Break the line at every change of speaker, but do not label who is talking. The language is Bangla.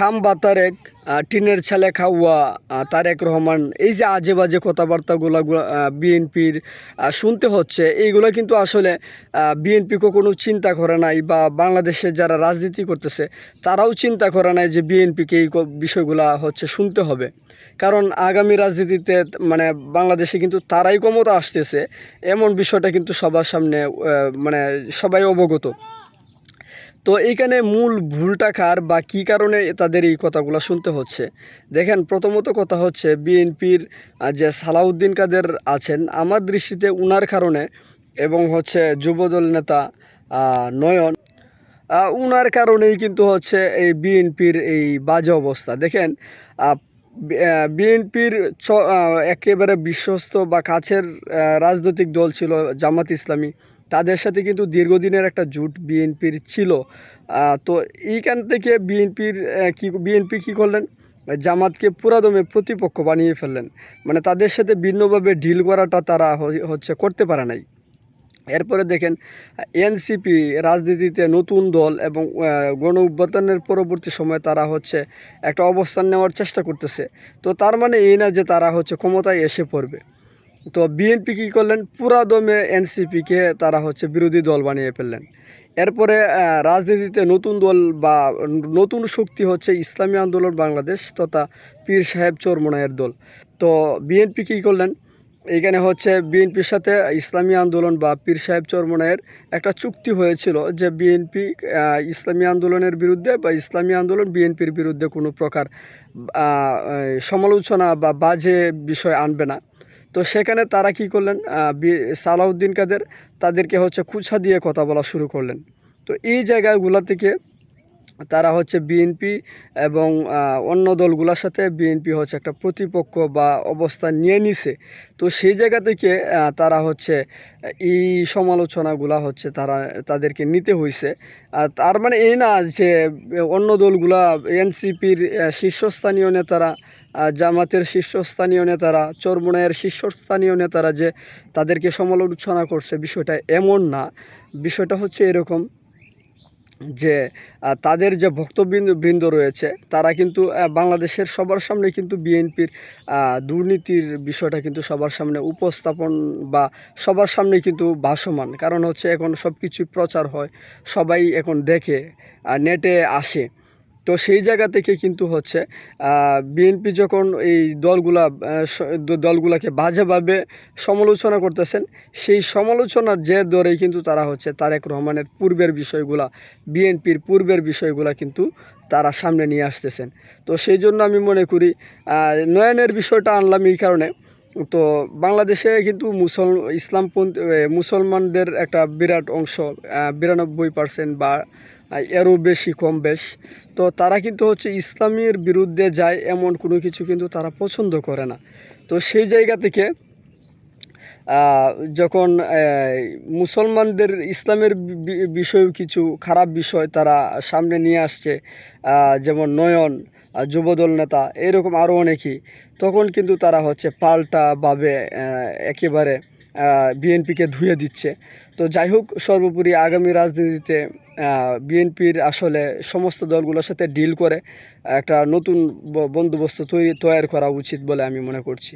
খাম বা তারেক টিনের ছেলে খাওয়া তারেক রহমান, এই যে আজে বাজে কথাবার্তাগুলো বিএনপির শুনতে হচ্ছে, এইগুলো কিন্তু আসলে বিএনপি কোনো চিন্তা করে নাই বা বাংলাদেশে যারা রাজনীতি করতেছে, তারাও চিন্তা করে নাই যে বিএনপিকে এই বিষয়গুলা হচ্ছে শুনতে হবে। কারণ আগামী রাজনীতিতে মানে বাংলাদেশে কিন্তু তারাই ক্ষমতা আসতেছে, এমন বিষয়টা কিন্তু সবার সামনে মানে সবাই অবগত। তো এইখানে মূল ভুলটা কার বা কী কারণে তাদের এই কথাগুলো শুনতে হচ্ছে? দেখেন, প্রথমত কথা হচ্ছে বিএনপির যে সালাউদ্দিন কাদের আছেন, আমার দৃষ্টিতে উনার কারণে এবং হচ্ছে যুবদল নেতা নয়ন উনার কারণেই কিন্তু হচ্ছে এই বিএনপির এই বাজে অবস্থা। দেখেন বিএনপির একেবারে বিশ্বস্ত বা কাছের রাজনৈতিক দল ছিল জামাত ইসলামী। তাদের সাথে কিন্তু দীর্ঘদিনের একটা জোট বিএনপির ছিল। তো এইখান থেকে বিএনপির কি, বিএনপি কী করলেন? জামাতকে পুরাদমে প্রতিপক্ষ বানিয়ে ফেললেন। মানে তাদের সাথে ভিন্নভাবে ডিল করাটা তারা হচ্ছে করতে পারে নাই। এরপরে দেখেন, এনসিপি রাজনীতিতে নতুন দল এবং গণ অভ্যুত্থানের পরবর্তী সময়ে তারা হচ্ছে একটা অবস্থান নেওয়ার চেষ্টা করতেছে। তো তার মানে এই না যে তারা হচ্ছে ক্ষমতায় এসে পড়বে। তো বিএনপি কী করলেন? পুরা দমে এনসিপিকে তারা হচ্ছে বিরোধী দল বানিয়ে ফেললেন। এরপরে রাজনীতিতে নতুন দল বা নতুন শক্তি হচ্ছে ইসলামী আন্দোলন বাংলাদেশ তথা পীর সাহেব চরমনায়ের দল। তো বিএনপি কী করলেন? এইখানে হচ্ছে বিএনপির সাথে ইসলামী আন্দোলন বা পীর সাহেব চরমনায়ের একটা চুক্তি হয়েছিল যে বিএনপি ইসলামী আন্দোলনের বিরুদ্ধে বা ইসলামী আন্দোলন বিএনপির বিরুদ্ধে কোনো প্রকার সমালোচনা বা বাজে বিষয় আনবে না। তো সেখানে তারা কি করলেন? সালাউদ্দিন কাদের তাদেরকে হচ্ছে কুছা দিয়ে কথা বলা শুরু করলেন। তো এই জায়গাগুলো থেকে তারা হচ্ছে বিএনপি এবং অন্য দলগুলোর সাথে বিএনপি হচ্ছে একটা প্রতিপক্ষ বা অবস্থান নিয়ে নিছে। তো সেই জায়গা থেকে তারা হচ্ছে, এই সমালোচনাগুলা হচ্ছে তারা, তাদেরকে নিতে হয়েছে তার মানে এই না যে, অন্য দলগুলা, এনসিপির শীর্ষস্থানীয় নেতারা জামাতের শীর্ষস্থানীয় নেতারা চরমোনায়ের শীর্ষস্থানীয় নেতারা যে তাদেরকে সমালোচনা করছে, বিষয়টা এমন না। বিষয়টা হচ্ছে এরকম যে তাদের যে ভক্তবৃন্দ বৃন্দ রয়েছে, তারা কিন্তু বাংলাদেশের সবার সামনে কিন্তু বিএনপির দুর্নীতির বিষয়টা কিন্তু সবার সামনে উপস্থাপন বা সবার সামনে কিন্তু ভাসমান। কারণ হচ্ছে এখন সব কিছুই প্রচার হয়, সবাই এখন দেখে নেটে আসে। তো সেই জায়গা থেকে কিন্তু হচ্ছে বিএনপি যখন এই দলগুলা দলগুলাকে বাজেভাবে সমালোচনা করতেছেন, সেই সমালোচনার যে দরেই কিন্তু তারা হচ্ছে তারেক রহমানের পূর্বের বিষয়গুলা, বিএনপির পূর্বের বিষয়গুলা কিন্তু তারা সামনে নিয়ে আসতেছেন। তো সেই জন্য আমি মনে করি নয়নের বিষয়টা আনলাম এই কারণে। তো বাংলাদেশে কিন্তু মুসল, ইসলামপন্থী মুসলমানদের একটা বিরাট অংশ বিরানব্বই পার্সেন্ট বা এরও বেশি কম বেশ। তো তারা কিন্তু হচ্ছে ইসলামের বিরুদ্ধে যায় এমন কোনো কিছু কিন্তু তারা পছন্দ করে না। তো সেই জায়গা থেকে যখন মুসলমানদের ইসলামের বি- বিষয়েও কিছু খারাপ বিষয় তারা সামনে নিয়ে আসছে যেমন নয়ন যুবদল নেতা, এরকম আরও অনেকেই, তখন কিন্তু তারা হচ্ছে পাল্টাভাবে একেবারে বিএনপিকে ধুয়ে দিচ্ছে। তো যাই হোক, সর্বোপরি আগামী রাজনীতিতে বিএনপির আসলে সমস্ত দলগুলোর সাথে ডিল করে একটা নতুন বন্দোবস্ত তৈরি তৈরি করা উচিত বলে আমি মনে করছি।